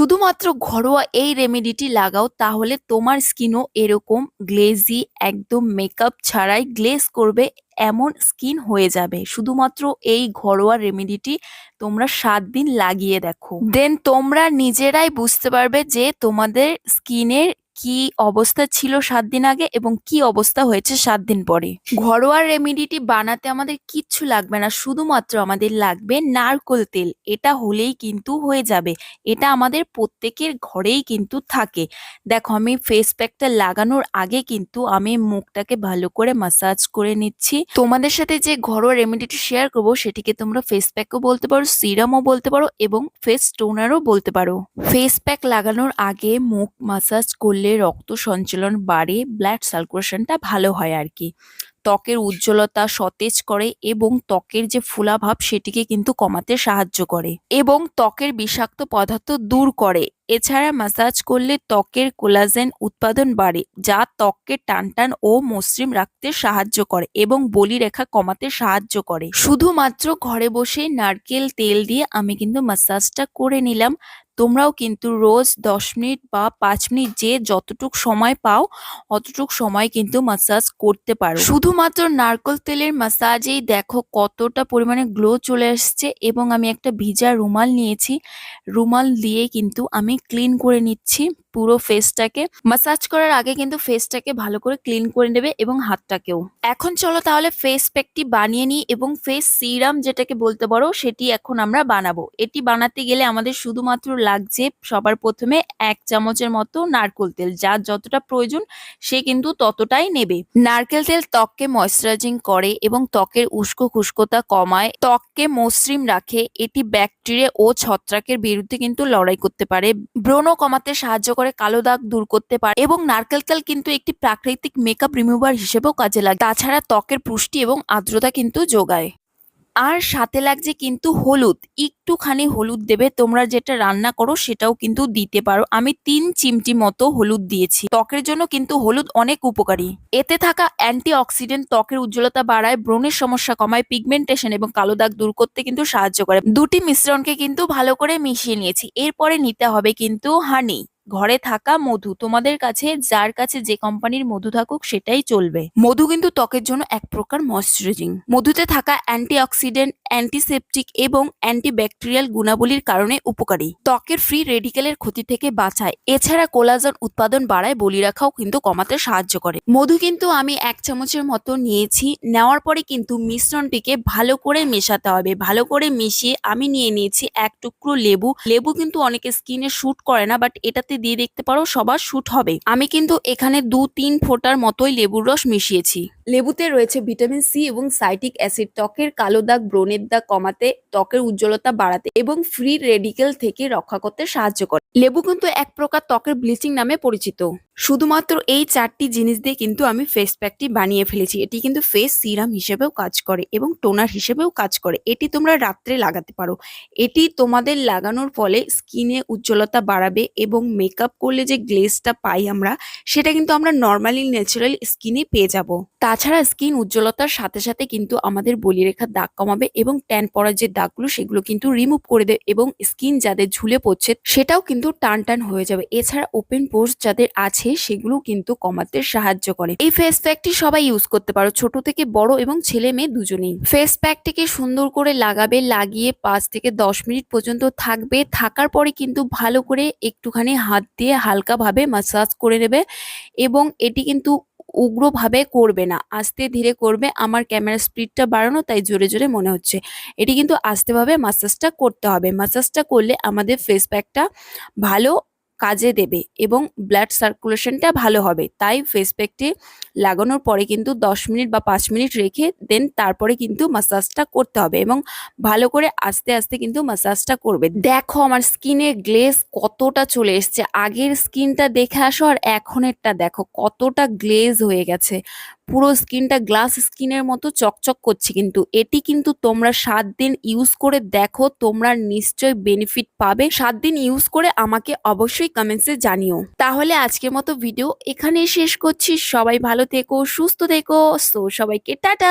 শুধুমাত্র ঘরোয়া এই রেমেডিটি লাগাও, তাহলে তোমার স্কিনও এরকম গ্লেজি একদম মেকআপ ছাড়াই গ্লেজ করবে, এমন স্কিন হয়ে যাবে। শুধুমাত্র এই ঘরোয়া রেমেডিটি তোমরা সাত দিন লাগিয়ে দেখো। দেন তোমরা নিজেরাই বুঝতে পারবে যে তোমাদের স্কিনের কি অবস্থা ছিল সাত দিন আগে এবং কি অবস্থা হয়েছে সাত দিন পরে? ঘরোয়া রেমেডিটি বানাতে আমাদের কিচ্ছু লাগবে না, শুধুমাত্র আমাদের লাগবে নারকোল তেল। এটা হলেই কিন্তু হয়ে যাবে। এটা আমাদের প্রত্যেকের ঘরেই কিন্তু থাকে। দেখো, আমি ফেস প্যাকটা লাগানোর আগে কিন্তু আমি মুখটাকে ভালো করে মাসাজ করে নিচ্ছি। তোমাদের সাথে যে ঘরোয়া রেমেডিটি শেয়ার করব, সেটিকে তোমরা ফেস প্যাকও বলতে পারো সিরামও বলতে পারো এবং ফেস টোনারও বলতে পারো। ফেস প্যাক লাগানোর আগে মুখ মাসাজ করলে রক্ত সঞ্চালন বাড়ে ব্লাড সার্কুলেশনটা ভালো হয় আর কি। ত্বকের উজ্জ্বলতা সতেজ করে এবং ত্বকের যে ফুলাভাব সেটিকে কিন্তু কমাতে সাহায্য করে এবং ত্বকের বিষাক্ত পদার্থ দূর করে। এছাড়া মাসাজ করলে ত্বকের কোলাজেন উৎপাদন বাড়ে, যা ত্বককে টানটান ও মসৃণ রাখতে সাহায্য করে এবং বলিরেখা কমাতে সাহায্য করে। শুধুমাত্র ঘরে বসে নারকেল তেল দিয়ে আমি কিন্তু মাসাজটা করে নিলাম। তোমরাও কিন্তু রোজ দশ মিনিট বা পাঁচ মিনিট যে যতটুক সময় পাও, অতটুক সময় কিন্তু মাসাজ করতে পারো। শুধুমাত্র নারকল তেলের মাসাজেই দেখো কতটা পরিমাণে গ্লো চলে আসছে এবং আমি একটা ভিজা রুমাল নিয়েছি। রুমাল দিয়ে কিন্তু আমি ক্লিন করে নিচ্ছি। পুরো ফেসটাকে মাসাজ করার আগে কিন্তু ফেসটাকে ভালো করে ক্লিন করে নেবে এবং হাতটাকেও। এখন চলো তাহলে ফেস প্যাকটি বানিয়ে নিই এবং ফেস সিরাম যেটাকে বলতে পারো সেটি এখন আমরা বানাবো। এটি বানাতে গেলে আমাদের শুধুমাত্র লাগছে সবার প্রথমে এক চামচের মতো নারকেল তেল যার যতটা প্রয়োজন সে কিন্তু ততটাই নেবে। নারকেল তেল ত্বককে ময়শ্চারাইজিং করে এবং ত্বকের উস্কো খুস্কোতা কমায়, ত্বককে মসৃণ রাখে। এটি ব্যাকটেরিয়া ও ছত্রাকের বিরুদ্ধে কিন্তু লড়াই করতে পারে। ব্রণ কমাতে সাহায্য করে কালো দাগ দূর করতে পারে এবং নারকেল তেল কিন্তু একটি প্রাকৃতিক মেকআপ রিমুভার হিসেবেও কাজে লাগে। তাছাড়া ত্বকের পুষ্টি এবং আর্দ্রতা কিন্তু যোগায়। আর সাথে লাগছে কিন্তু হলুদ। একটুখানি হলুদ দেবে, তোমরা যেটা রান্না করো সেটাও কিন্তু দিতে পারো। আমি তিন চিমটি মতো হলুদ দিয়েছি। ত্বকের জন্য কিন্তু হলুদ অনেক উপকারী। এতে থাকা অ্যান্টি অক্সিডেন্ট ত্বকের উজ্জ্বলতা বাড়ায়, ব্রণের সমস্যা কমায় পিগমেন্টেশন এবং কালো দাগ দূর করতে কিন্তু সাহায্য করে। দুটি মিশ্রণকে কিন্তু ভালো করে মিশিয়ে নিয়েছি। এরপরে নিতে হবে কিন্তু হানি ঘরে থাকা মধু, তোমাদের কাছে, যার কাছে যে কোম্পানির মধু থাকুক, সেটাই চলবে। মধু কিন্তু ত্বকের জন্য এক প্রকার ময়শ্চারাইজিং মধুতে থাকা অ্যান্টিঅক্সিডেন্ট অ্যান্টিসেপটিক এবং অ্যান্টিব্যাকটেরিয়াল গুণাবলীর কারণে উপকারী। ত্বকের ফ্রি রেডিকেলের ক্ষতি থেকে বাঁচায়। এছাড়া কোলাজন উৎপাদন বাড়ায়, বলি রাখাও কিন্তু কমাতে সাহায্য করে। মধু কিন্তু আমি এক চামচের মতো নিয়েছি। নেওয়ার পরে কিন্তু মিশ্রণটিকে ভালো করে মেশাতে হবে। ভালো করে মিশিয়ে আমি নিয়ে নিয়েছি এক টুকরো লেবু। লেবু কিন্তু অনেকে স্কিনে শ্যুট করে না বাট এটাতে দিয়ে দেখতে পারো, সবার শ্যুট হবে। আমি কিন্তু এখানে দু তিন ফোটার মতোই লেবুর রস মিশিয়েছি। লেবুতে রয়েছে ভিটামিন সি এবং সাইটিক অ্যাসিড। ত্বকের কালো দাগ, ব্রণের দাগ কমাতে, ত্বকের উজ্জ্বলতা বাড়াতে এবং ফ্রি রেডিকেল থেকে রক্ষা করতে সাহায্য করে। লেবু কিন্তু এক প্রকার ত্বকের ব্লিচিং নামে পরিচিত। শুধুমাত্র এই চারটি জিনিস দিয়ে কিন্তু আমি ফেস প্যাকটি বানিয়ে ফেলেছি। এটি কিন্তু ফেস সিরাম হিসেবেও কাজ করে এবং টোনার হিসেবেও কাজ করে। এটি তোমরা রাত্রে লাগাতে পারো। এটি তোমাদের লাগানোর ফলে স্কিনে উজ্জ্বলতা বাড়াবে এবং মেকআপ করলে যে গ্লেজটা পাই আমরা, সেটা কিন্তু আমরা নর্মালি ন্যাচারাল স্কিনে পেয়ে যাব। তাছাড়া স্কিন উজ্জ্বলতার সাথে সাথে কিন্তু আমাদের বলিরেখার দাগ কমাবে এবং ট্যান পড়ার যে দাগগুলো, সেগুলো কিন্তু রিমুভ করে দেবে এবং স্কিন যাদের ঝুলে পড়ছে, সেটাও কিন্তু টান টান হয়ে যাবে। এছাড়া ওপেন পোর্স যাদের আছে সেগুলো কিন্তু কমাতে সাহায্য করে। এই ফেস প্যাকটি সবাই ইউজ করতে পারো, ছোট থেকে বড় এবং ছেলে মেয়ে দুজনেই। ফেস প্যাকটিকে সুন্দর করে লাগাবে, লাগিয়ে পাঁচ থেকে দশ মিনিট পর্যন্ত থাকবে। থাকার পরে কিন্তু ভালো করে একটুখানি হাত দিয়ে হালকাভাবে মাসাজ করে নেবে এবং এটি কিন্তু উগ্রভাবে করবে না। আস্তে ধীরে করবে, আমার ক্যামেরা স্পিডটা বাড়ানো, তাই জোরে জোরে মনে হচ্ছে। এটি কিন্তু আস্তেভাবে মাসাজটা করতে হবে। মাসাজটা করলে আমাদের ফেস প্যাকটা ভালো কাজে দেবে এবং ব্লাড সার্কুলেশনটা ভালো হবে। তাই ফেস প্যাকটি লাগানোর পরে কিন্তু দশ মিনিট বা পাঁচ মিনিট রেখে দেন তারপরে কিন্তু মাসাজটা করতে হবে এবং ভালো করে আস্তে আস্তে কিন্তু মাসাজটা করবে। দেখো আমার স্কিনে গ্লেজ কতটা চলে এসছে। আগের স্কিনটা দেখে আসো আর এখনেরটা দেখো কতটা গ্লেজ হয়ে গেছে। পুরো স্কিনটা গ্লাস স্কিনের মতো চকচক করছে কিন্তু। এটি কিন্তু তোমরা সাত দিন ইউজ করে দেখো, তোমরা নিশ্চয় বেনিফিট পাবে। সাত দিন ইউজ করে আমাকে অবশ্যই কমেন্টসে জানিও। তাহলে আজকের মতো ভিডিও এখানে শেষ করছি। সবাই ভালো থেকো, সুস্থ থেকো। সো সবাইকে টাটা!